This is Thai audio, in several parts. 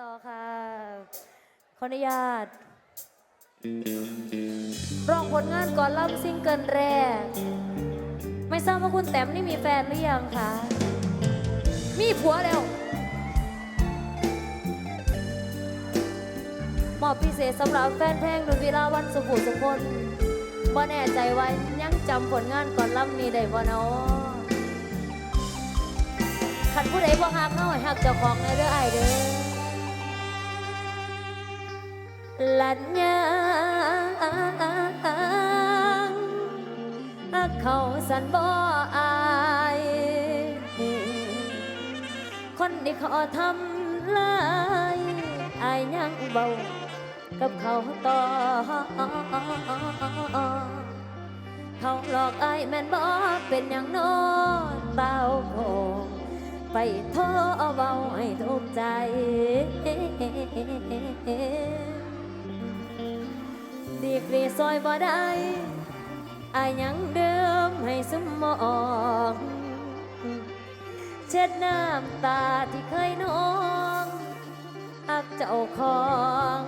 ต่อค่ะ ขออนุญาต ร้องผลงานก่อนล่ำซิงเกิลแรก ไม่ทราบว่าคุณแต้มนี่มีแฟนหรือยังคะ มีผัวแล้วมอบพิเศษสำหรับแฟนเพลงดุนวิลาวันสุขุสุคนบ่แน่ใจว่ายังจำผลงานก่อนล่ำนี้ได้บ่เนาะคันผู้ใดบ่ฮักเฮาให้ฮักเจ้าของแน่เด้ออ้ายเด้อ ลัญญาเขาสันบ่อาย คนที่เขาทำลายอายยังเบากับเขาต่อ เขาหลอกอายแม่นบ่เป็นอย่างโน้เต้าโคงไปโทรเบาให้ทุกใจ กรีซอยบ่ได้อายยังเดิมให้สมองเช็ดน้ำตาที่เคยนองอักเจ้าของ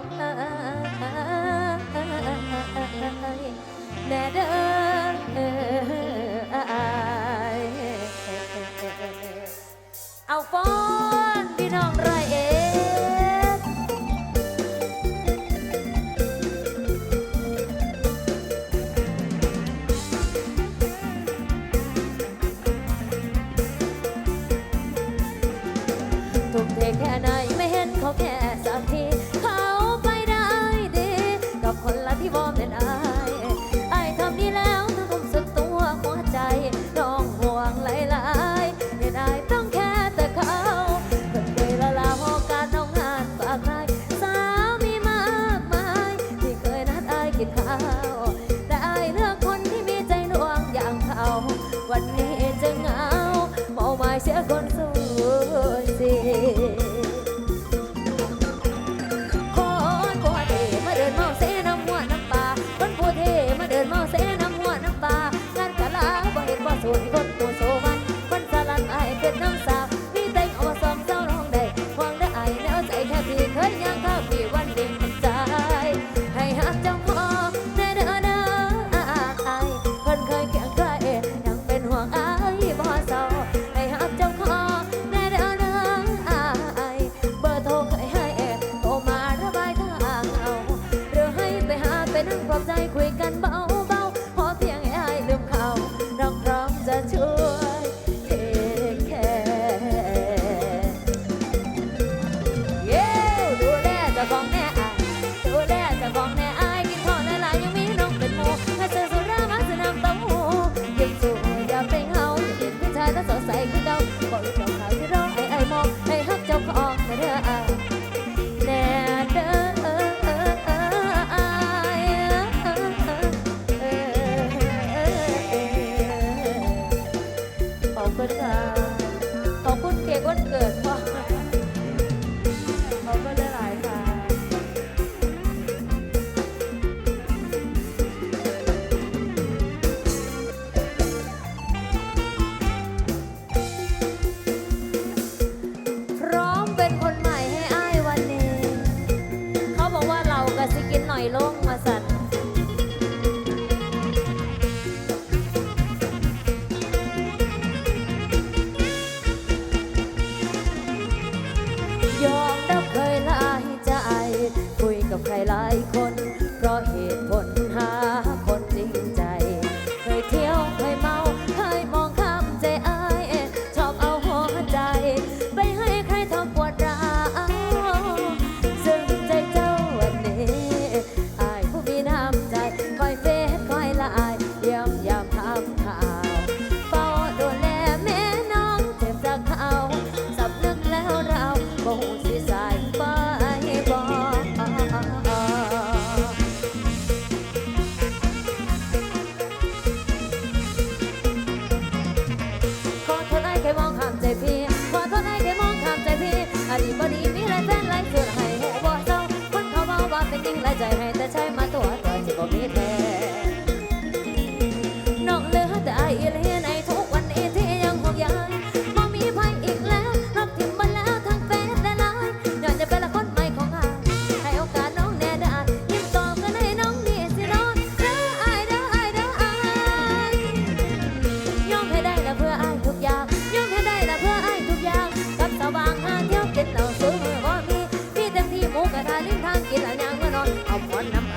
เอ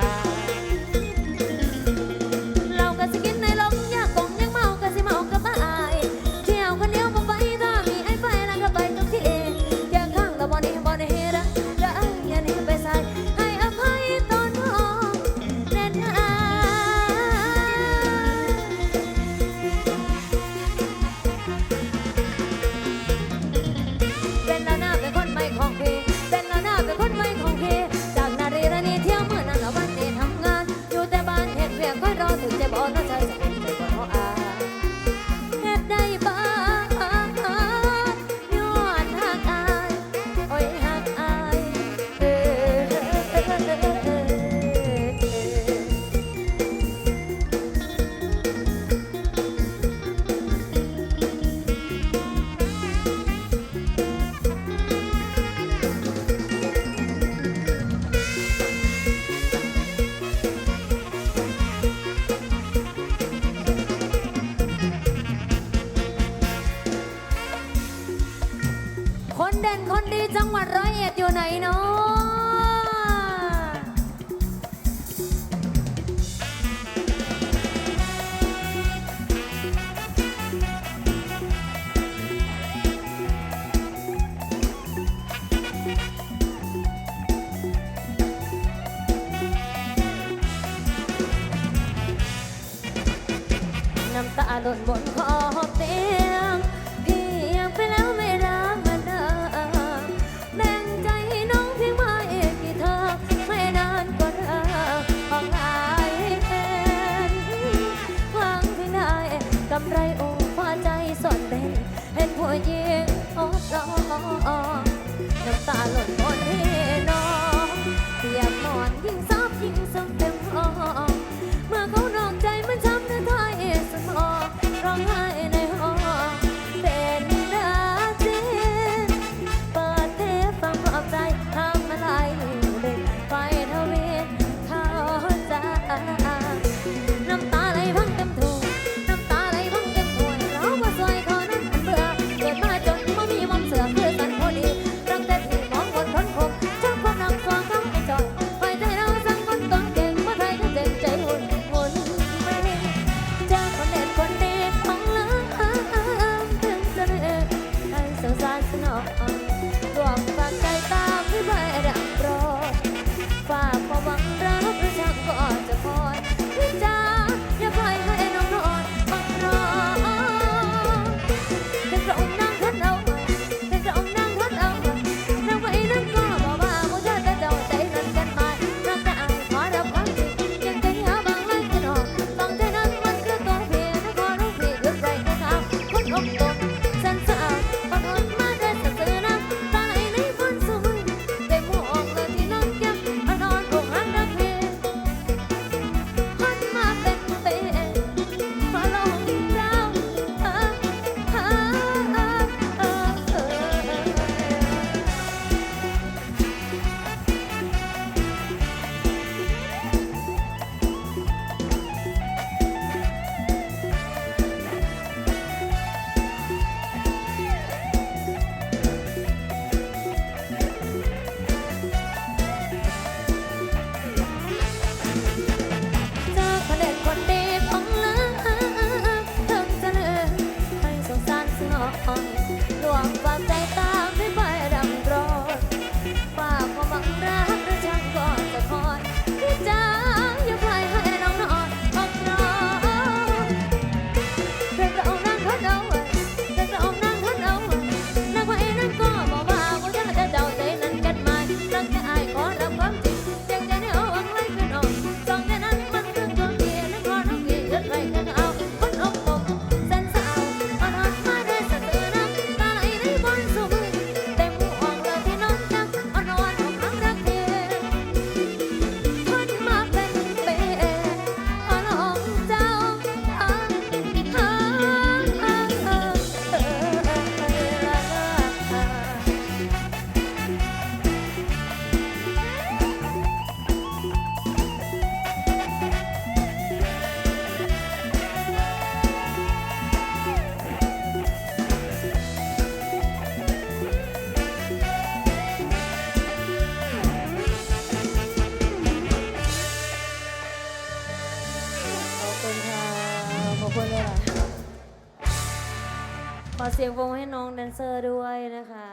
เสียงวงให้น้องแดนเซอร์ด้วยนะคะ